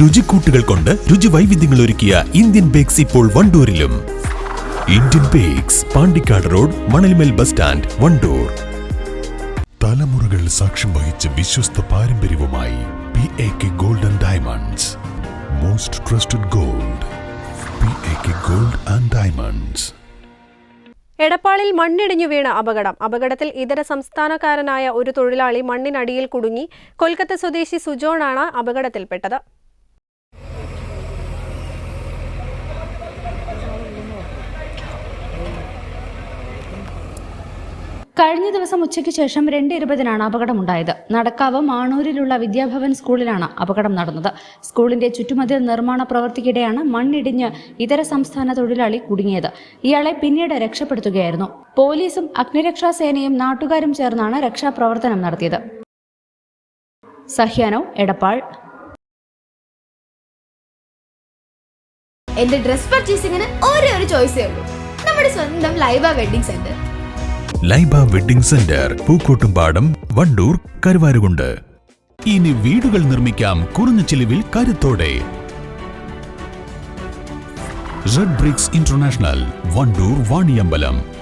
രുചിക്കൂട്ടുകൾ കൊണ്ട് രുചി വൈവിധ്യങ്ങൾ ഒരുക്കിയ ഇന്ത്യൻ ബേക്സ് ഇപ്പോൾ വണ്ടൂരിലും. Indian bakes Pandikkad road Manalmel bus stand Wandoor. തലമുറകൾ സാക്ഷ്യം വഹിച്ച വിശ്വസ്ത പാരമ്പര്യവുമായി P A K gold and diamonds most trusted gold P A K gold and diamonds എടപ്പാളിൽ മണ്ണിടിഞ്ഞു വീണ അപകടം. അപകടത്തിൽ ഇതര സംസ്ഥാനക്കാരനായ ഒരു തൊഴിലാളി മണ്ണിനടിയിൽ കുടുങ്ങി. കൊൽക്കത്ത സ്വദേശി സുജോണാണ് അപകടത്തിൽപ്പെട്ടത്. കഴിഞ്ഞ ദിവസം ഉച്ചയ്ക്ക് ശേഷം രണ്ട് ഇരുപതിനാണ് അപകടമുണ്ടായത്. നടക്കാവ് മാണൂരിലുള്ള വിദ്യാഭവൻ സ്കൂളിലാണ് അപകടം നടന്നത്. സ്കൂളിന്റെ ചുറ്റുമതിൽ നിർമ്മാണ പ്രവൃത്തിക്കിടെയാണ് മണ്ണിടിഞ്ഞ് ഇതര സംസ്ഥാന തൊഴിലാളി കുടുങ്ങിയത്. ഇയാളെ പിന്നീട് രക്ഷപ്പെടുത്തുകയായിരുന്നു. പോലീസും അഗ്നിരക്ഷാ സേനയും നാട്ടുകാരും ചേർന്നാണ് രക്ഷാപ്രവർത്തനം നടത്തിയത്. സഹ്യാനോ എടപ്പാൾ. എന്റെ ഡ്രസ് പർച്ചേസിംഗിന് ഒരേ ഒരു ചോയ്സേ ഉള്ളൂ. നമ്മുടെ സ്വന്തം Laiba wedding centre Laiba wedding centre Pookkottumpadam Wandoor Karuvarakundu. ഇനി വീടുകൾ നിർമ്മിക്കാം കുറഞ്ഞ ചിലവിൽ കരുത്തോടെ. Red bricks international Wandoor Vaniyambalam.